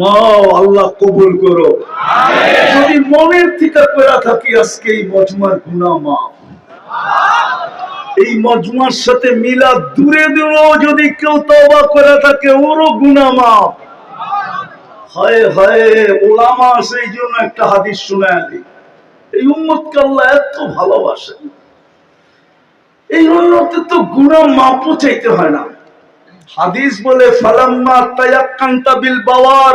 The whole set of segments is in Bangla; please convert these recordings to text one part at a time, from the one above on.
মাও আল্লাহ কবুল করো। যদি মনের থেকে পেরা থাকি, আজকে এই মজমার গুণা মা এই মজমার সাথে মিলা দূরে যদি কেউ তবা করে থাকে, ওরও গুণা মা হায় হায়, ওলামা সেই জন্য একটা হাদিস শুনে এই উম্মতকে আল্লাহ এত ভালোবাসেন। এই উন্নতি তো গুণা মাপও চাইতে হয় না। হাদিস বলে ফালাম্মা তায়াক্কান্তা বিল বাওয়ার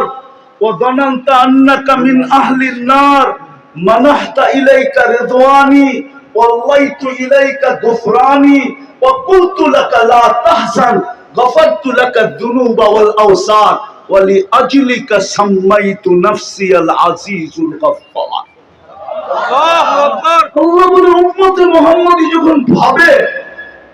ওয়া যানান্তা আন্নাকা মিন আহলিন নার। মানাহতা ইলাইকা রিদওয়ানি ওয়াল্লাইতু ইলাইকা গুফরানি ওয়া কুলতু লাকা লা তাহজান গফরতু লাকা যুনুবা ওয়াল আওসার ওয়া লিআজলিকা সাম্মাইতু নাফসি আল আজিজুল গফফার আল্লাহ বলে উম্মতে মুহাম্মদী যখন ভাবে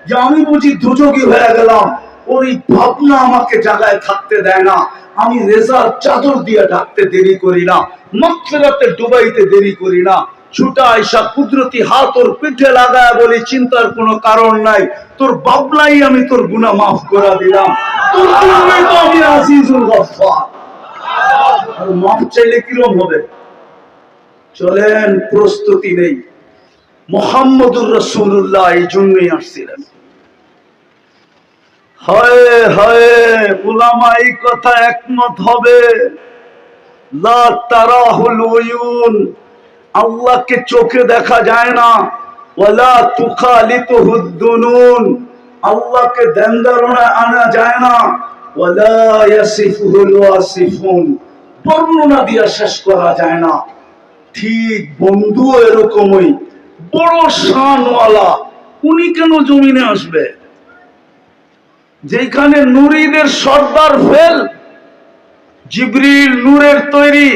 যে আমি বুঝি দুযোগী হয়ে গেলাম ওর এই ভাবনা আমাকে জায়গায় থাকতে দেয় না। আমি রেজার চাদর দিয়ে ডাকতে দেরি করি না। মকফেরাতে ডুবাইতে দেরি করি না। ছুটা আইসা কুদরতি হাত ওর পিঠে লাগায় বলি, চিন্তার কোনো কারণ নাই। তোর বাবলাই আমি তোর গুনাহ মাফ করে দিলাম। তোর তো আমি আজিজুল গফফার। আর মাফ চাইলে কিরম হবে? চলেন, প্রস্তুতি নেই। মোহাম্মদুর রসুল্লাহ এই জন্যই আসছিলেন। হয় হয় উলামা এই কথা একমত হবে। লা তারাহুল উয়ুন, আল্লাহকে চোখে দেখা যায় না। ওয়ালা তুখালিতুহুদ দুনুন, আল্লাহকে ধ্যান আনা যায় না। ওয়ালা ইয়াসিফুহুল ওয়াসিফুন, বর্ণনা দিয়ে শেষ করা যায় না। ঠিক বন্ধু এরকমই, বড় শানওয়ালা, উনি কেন জমিনে আসবে? যেখানে নুরিদের সর্দার ফেল, জিবরিল নূরের তৈরি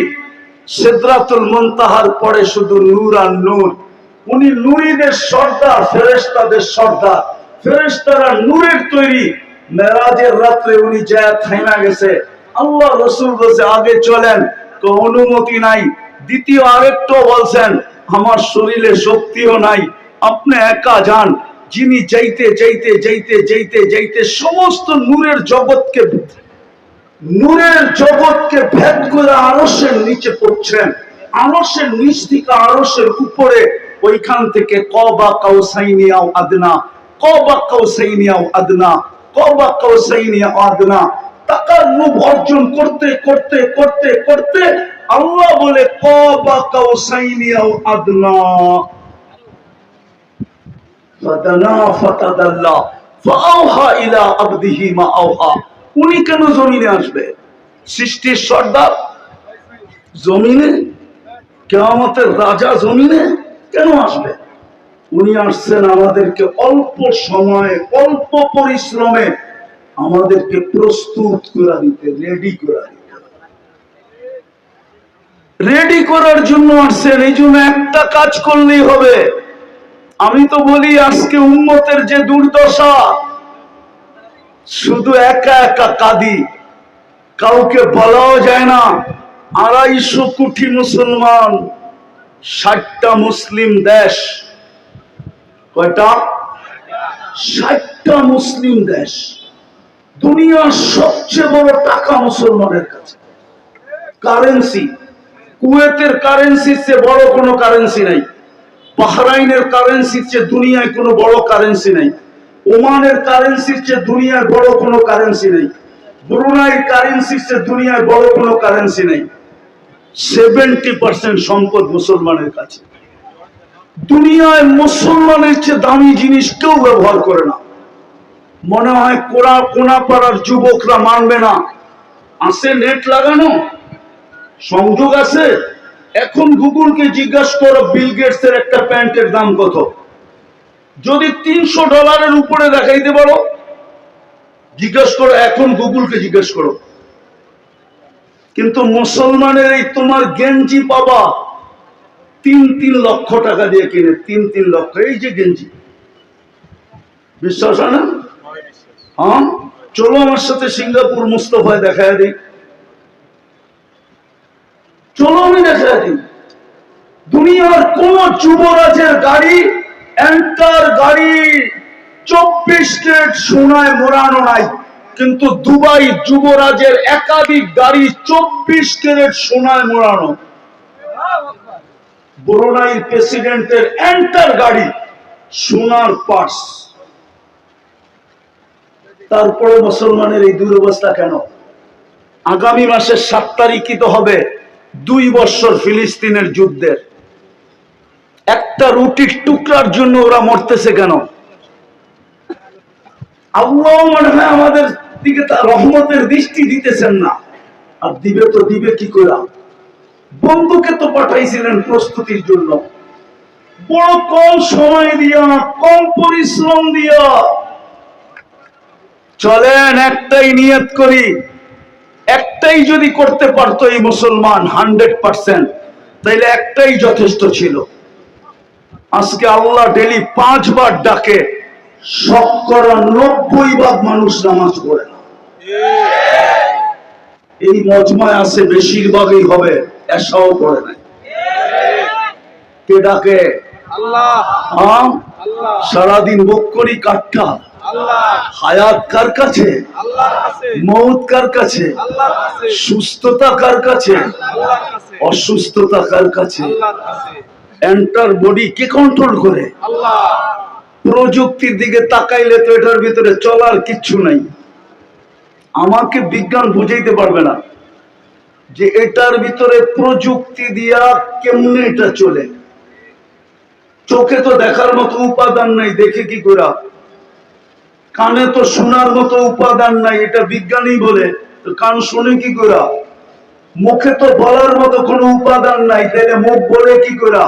সিদরাতুল মুনতাহার পরে শুধু নূর আর নূর। উনি নুরিদের সর্দার, ফেরেশতাদের সর্দার। ফেরেশতারা নূরের তৈরি। মেরাজের রাত্রে উনি যা থাইমা গেছে। আল্লাহ রসুল বলছে, আগে চলেন, তো অনুমতি নাই। দ্বিতীয় আরেকটু বলছেন, আমার শরীরে শক্তিও নাই, আপনি একা যান। যিনি যাইতে যাইতে যাইতে যাইতে যাইতে সমস্ত নূরের জগৎকে নূরের জগৎকে ভেদ করে আরসের নিচে পড়ছেন। আরসের নিচ থেকে আরসের উপরে ওইখান থেকে কবা কাউসাইনিয়াও আদনা, কবা কাউসাইনিয়াও আদনা, কবা কাউসাইনিয়া আদনা। টাকার রূপ অর্জন করতে করতে করতে করতে আল্লাহ বলে, কবা কাউসাইনিয়াও আদনা। উনি কেন জমিনে আসবে? সৃষ্টির সর্দার? জমিনে? কেয়ামতের রাজা জমিনে কেন আসবে? উনি আসছেন আমাদেরকে অল্প সময়ে, অল্প পরিশ্রমে আমাদেরকে প্রস্তুত করে দিতে, রেডি করে দিতে। রেডি করার জন্য আসছেন, এই জন্য একটা কাজ করলেই হবে। আমি তো বলি আজকে উন্মতের যে দুর্দশা, শুধু একা একা কাঁদি, কাউকে বলাও যায় না। আড়াইশো কোটি মুসলমান, ষাটটা মুসলিম দেশ। কয়টা? ষাটটা মুসলিম দেশ। দুনিয়ার সবচেয়ে বড় টাকা মুসলমানের কাছে। কারেন্সি। কুয়েতের কারেন্সির চেয়ে বড় কোনো কারেন্সি নাই। বাহরাইনের কারেন্সির চেয়ে দুনিয়ায় কোনো বড় কারেন্সি নেই। ওমানের কারেন্সির চেয়ে দুনিয়ায় বড় কোনো কারেন্সি নেই। ব্রুনাইয়ের কারেন্সির চেয়ে দুনিয়ায় বড় কোনো কারেন্সি নেই। সেভেন্টি পার্সেন্ট সম্পদ মুসলমানের কাছে। দুনিয়ায় মুসলমানের চেয়ে দামি জিনিস কেউ ব্যবহার করে না। মনে হয় কোনা কোনা পাড়ার যুবকরা মানবে না। আছে নেট লাগানো? সংযোগ আছে? এখন গুগলকে জিজ্ঞাসা করো বিল গেটস এর একটা প্যান্টের দাম কত। যদি তিনশো ডলারের উপরে দেখাইতে পারো জিজ্ঞেস করো এখন গুগলকে জিজ্ঞেস করো। কিন্তু মুসলমানের এই তোমার গেঞ্জি পাবা তিন তিন লক্ষ টাকা দিয়ে কিনে তিন তিন লক্ষ এই যে গেঞ্জি। বিশ্বাস হয় না? হ্যাঁ? চলো আমার সাথে সিঙ্গাপুর মুস্তফায় দেখা দিই। চলো আমি দেখা দিই। দুনিয়ার কোন যুবরাজের গাড়ি, অ্যাঙ্কার গাড়ি চব্বিশ স্টেট সোনায় মোড়ানো নাই। কিন্তু দুবাই যুবরাজের একাধিক গাড়ি চব্বিশ ক্যারেট সোনায় মোড়ানো। ব্রুনাইর প্রেসিডেন্টের এন্টার গাড়ি, সোনার পার্স। তারপরে মুসলমানের এই দুরবস্থা কেন? আগামী মাসের সাত তারিখই তো হবে। দুই বছর ফিলিস্তিনের যুদ্ধের। একটা রুটির টুকরার জন্য ওরা মরতেছে কেন? আল্লাহ মনে হয় আমাদের দিকে তার রহমতের দৃষ্টি দিতেছেন না। আর দিবে তো দিবে কি করে? বন্ধুকে তো পাঠাইছিলেন প্রস্তুতির জন্য। বড় কম সময় দিয়া, কম পরিশ্রম দিয়া। চলেন, একটাই নিয়ত করি। একটাই যদি করতে পারতো এই মুসলমান হান্ড্রেড পার্সেন্ট তাইলে একটাই যথেষ্ট ছিল। আজকে আল্লাহ ডেলি পাঁচবার ডাকে শতকরা নব্বই ভাগ মানুষ নামাজ পড়ে না। এই মজমায় আছে বেশিরভাগই হবে এসাও পড়ে নাই। কে ডাকে? সারাদিন বক্করি কাঠটা আল্লাহ হায়াত কার কাছে? মৌত কার কাছে? সুস্থতা কার কাছে? অসুস্থতা কার কাছে? এন্টার বডি কে কন্ট্রোল করে? প্রযুক্তির দিকে তাকাইলে তো এটার ভিতরে চলার কিচ্ছু নাই। আমাকে বিজ্ঞান বুঝাইতে পারবে না যে এটার ভিতরে প্রযুক্তি দিয়া কেমনে এটা চলে। চোখে তো দেখার মতো উপাদান নাই দেখে কি করা কানে তো শোনার মতো উপাদান নাই, এটা বিজ্ঞানী বলে। কান শুনে কি করা মুখে তো বলার মতো কোনো উপাদান নাই তাহলে মুখ বলে কি করা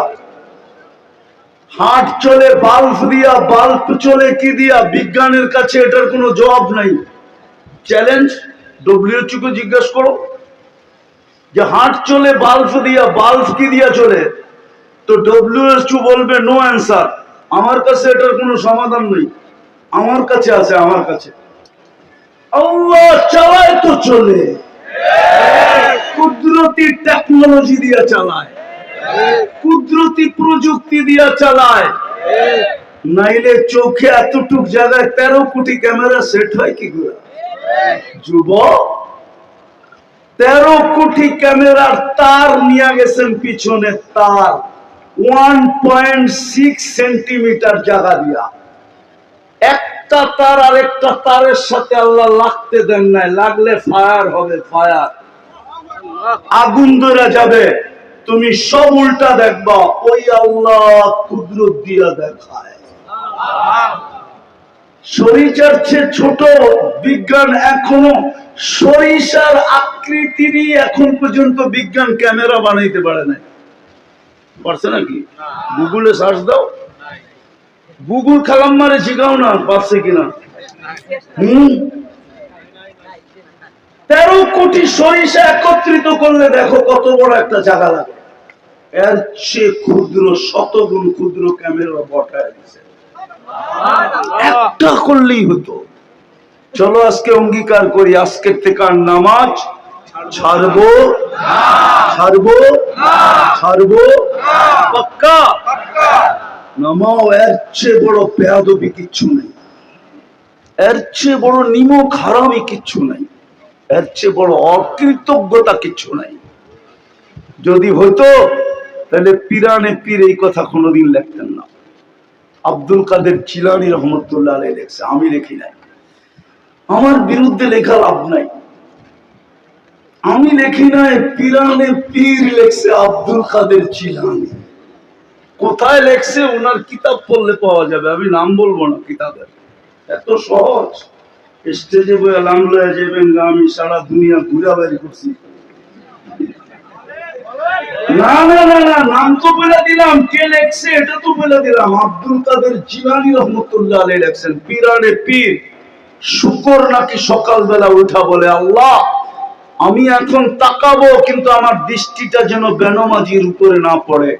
হাট চলে, বাল্ব দিয়া, বাল্ব চলে কি দিয়া? বিজ্ঞানের কাছে এটার কোনো জবাব নাই। চ্যালেঞ্জ? ডব্লিউএচও কে জিজ্ঞেস করো। যে হাট চলে, বাল্ব দিয়া, বাল্ব কি দিয়া চলে? তো ডব্লিউএচও বলবে নো অ্যান্সার আমার কাছে এটার কোনো সমাধান নেই। আমার কাছে আছে, আমার কাছে। আল্লাহ চালায় তো চলে। কুদরতি টেকনোলজি দিয়া চালায়। কুদরতি প্রযুক্তি দিয়া চালায়। নাইলে চোখে এতটুক জায়গায় তেরো কোটি ক্যামেরা সেট হয় কি করে? যুবক, তেরো কোটি ক্যামেরার তার নিয়ে গেছেন পিছনে তার। ওয়ান পয়েন্ট সিক্স সেন্টিমিটার জায়গা দিয়া। একটা তার আর একটা তারের সাথে আল্লাহ লাগতে দেন নাই। লাগলে ফায়ার হবে, ফায়ার। আগুন ধরে যাবে। তুমি সব উল্টা দেখবা, ওই আল্লাহ কুদরত দিয়া দেখায়। সরিষার চেয়ে ছোট বিজ্ঞান এখনও, সরিষার আকৃতিরই এখন পর্যন্ত বিজ্ঞান ক্যামেরা বানাইতে পারে নাই। পারছে নাকি? গুগলে সার্চ দাও। গুগল খালাম মারে শিখাও না পারছে কিনা? হম? তেরো কোটি সরিষা একত্রিত করলে দেখো কত বড় একটা জায়গা লাগে এর চেয়ে ক্ষুদ্র শতগুণ ক্ষুদ্র ক্যামেরা বটায় দিছে। একটা করলেই হতো। চলো আজকে অঙ্গীকার করি আজকের থেকে আর নামাজ ছাড়বো? ছাড়বো? ছাড়বো? পাক্কা? এর চেয়ে বড় পেয়াদবি কিচ্ছু নেই। এর চেয়ে বড় কিচ্ছু নাই। এর চেয়ে বড় অকৃতজ্ঞতা কিচ্ছু নাই। যদি হইতো, তাহলে পিরানে পীর এই কথা কোনোদিন লিখতেন না। আব্দুল কাদের চিলানি রহমতুল্লাহ লেখছে, আমি লিখি নাই। আমার বিরুদ্ধে লেখা লাভ নাই। আমি লেখি নাই, পিরানে পীর লেখছে আব্দুল কাদের চিলানি কোথায় লেখছে, ওনার কিতাব পড়লে পাওয়া যাবে। আমি নাম বলব না কিতাবের। এত সহজ। স্টেজে বয়ে নাম লয়ে যাবেন আমি সারা দুনিয়া ঘুরা করছি। না না না না, নাম তো বলে দিলাম। কে লেখছে, এটা তো বলে দিলাম। আব্দুল কাদের জিলানি রহমতুল্লাহ আলী লেখছেন, পিরানে পীর, শুকর নাকি সকালবেলা উঠা? বলে, আল্লাহ, আমি এখন তাকাবো, কিন্তু আমার দৃষ্টিটা যেন বেনমাজির উপরে না পড়ে।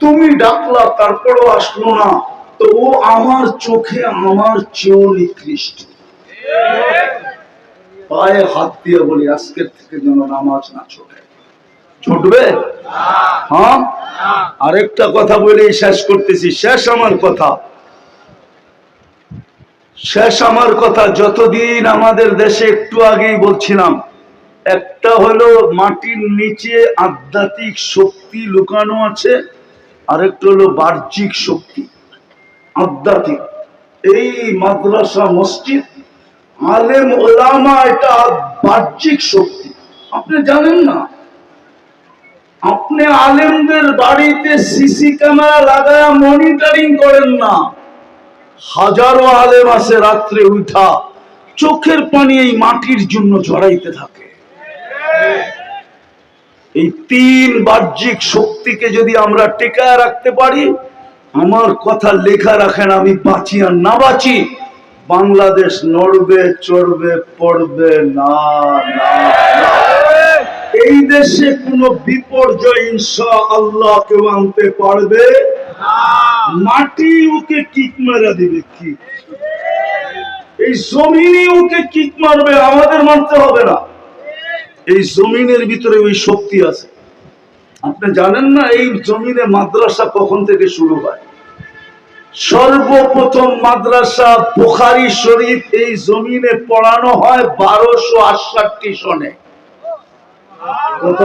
তুমি ডাকলা, তারপরেও আসলো না। তো ও আমার চোখে, আমার চেয়েও নিকৃষ্ট পায়ে হাত দিয়ে বলি, আজকের থেকে যেন নামাজ না ছোটে। ছুটবে? হ্যাঁ? আরেকটা কথা বলেই শেষ করতেছি। শেষ আমার কথা। শেষ আমার কথা যতদিন আমাদের দেশে একটু আগেই বলছিলাম, একটা হলো মাটির নিচে আধ্যাত্মিক শক্তি লুকানো আছে আরেকটা হলো বাহ্যিক শক্তি, আধ্যাত্মিক। এই মাদ্রাসা, মসজিদ, আলেম, ওলামা, এটা বাহ্যিক শক্তি। আপনি জানেন না? আপনি আলেমদের বাড়িতে সিসি ক্যামেরা লাগায় মনিটরিং করেন না। হাজারো আলেম আছে রাত্রে উঠা চোখের পানি এই মাটির জন্য ঝরাইতে থাকে। এই তিন বাহ্যিক শক্তিকে যদি আমরা টেকায় রাখতে পারি, আমার কথা লেখা রাখেন, আমি বাঁচি আর না বাঁচি, বাংলাদেশ নড়বে, চড়বে, পড়বে, না না। এই দেশে কোনো বিপর্যয় ইনশা আল্লাহ কেউ আনতে পারবে? মাটি ওকে কিক মেরে দিবে কি? এই জমিনই ওকে কিক মারবে, আমাদের মানতে হবে না। এই জমিনের ভিতরে ওই শক্তি আছে। আপনি জানেন না এই জমিনে মাদ্রাসা কখন থেকে শুরু হয়? সর্বপ্রথম মাদ্রাসা বুখারি শরীফ এই জমিনে পড়ানো হয় বারোশো আটষট্টি সনে। কত।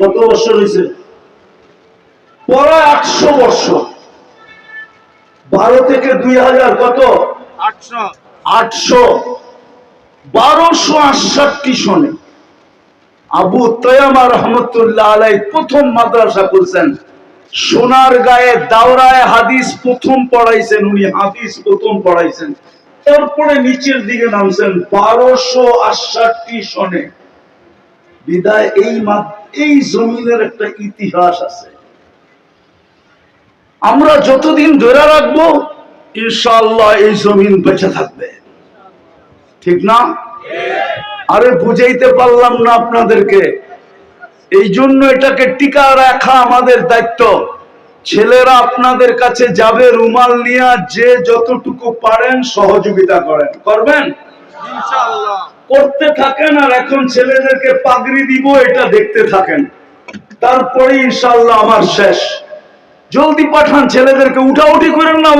কত বছর হয়েছে? পড়া আটশো বছর। বারো থেকে দুই হাজার কত? আটশো। আটশো। বারোশো আটষট্টি সনে আবু তয়ামা রহমতুল্লাহ আলাই প্রথম মাদ্রাসা খুলছেন। সোনার গায়ে দাওরায় হাদিস প্রথম পড়াইছেন, উনি হাদিস প্রথম পড়াইছেন। তারপরে নিচের দিকে নামছেন বারোশো আটষট্টি সনে। বিদায়, এই এই জমিনের একটা ইতিহাস আছে। আমরা যতদিন ধরে রাখব, ইনশাআল্লাহ এই জমিন বেঁচে থাকবে। ঠিক না? আরে বুঝাইতে পারলাম না আপনাদেরকে। এই জন্য এটাকে টিকা রাখা আমাদের দায়িত্ব। ছেলেরা আপনাদের কাছে যাবে রুমাল নিয়ে যে যতটুকু পারেন সহযোগিতা করেন। করবেন? করতে থাকেন আর এখন ছেলেদেরকে পাগড়ি দিব এটা দেখতে থাকেন। তারপরে ইনশাল্লাহ আমার শেষ। জলদি পাঠান ছেলেদেরকে উঠাউঠি করেন না